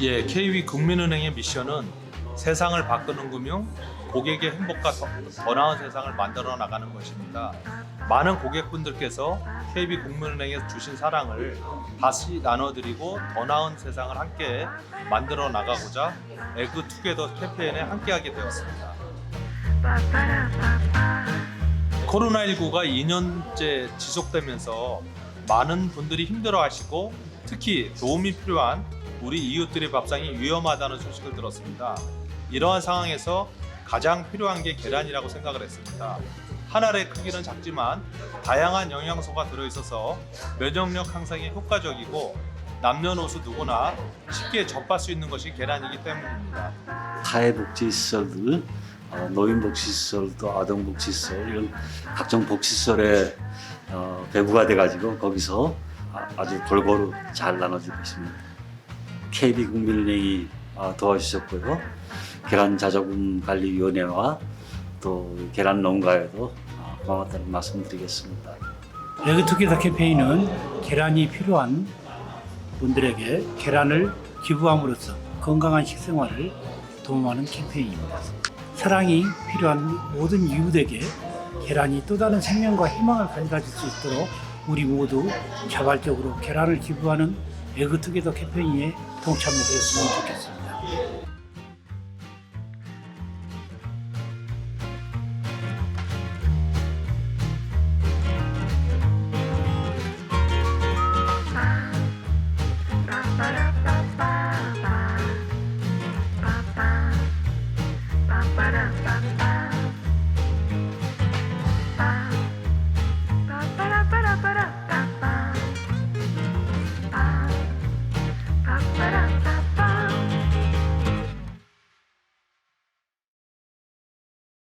예, KB 국민은행의 미션은 세상을 바꾸는 금융, 고객의 행복과 더, 더 나은 세상을 만들어 나가는 것입니다. 많은 고객분들께서 KB 국민은행에 주신 사랑을 다시 나눠드리고 더 나은 세상을 함께 만들어 나가고자 에그 투게더 캠페인에 함께하게 되었습니다. 코로나19가 2년째 지속되면서 많은 분들이 힘들어하시고 특히 도움이 필요한 우리 이웃들의 밥상이 위험하다는 소식을 들었습니다. 이러한 상황에서 가장 필요한 게 계란이라고 생각을 했습니다. 한 알의 크기는 작지만 다양한 영양소가 들어있어서 면역력 향상에 효과적이고 남녀노소 누구나 쉽게 접할 수 있는 것이 계란이기 때문입니다. 사회복지시설들, 어, 노인복지시설, 또 아동복지시설 이런 각종 복지시설에 어, 배부가 돼가지고 거기서 아- 아주 골고루 잘 나눠주고 있습니다. KB국민은행이 아, 도와주셨고요. 계란 자조금 관리위원회와 또 계란 농가에도 아, 고맙다는 말씀드리겠습니다. 에그투게더 캠페인은 계란이 필요한 분들에게 계란을 기부함으로써 건강한 식생활을 도움하는 캠페인입니다. 사랑이 필요한 모든 이웃에게 계란이 또 다른 생명과 희망을 가져가질 수 있도록 우리 모두 자발적으로 계란을 기부하는 에그투게더 캠페인에 동참이 되었으면 좋겠습니다.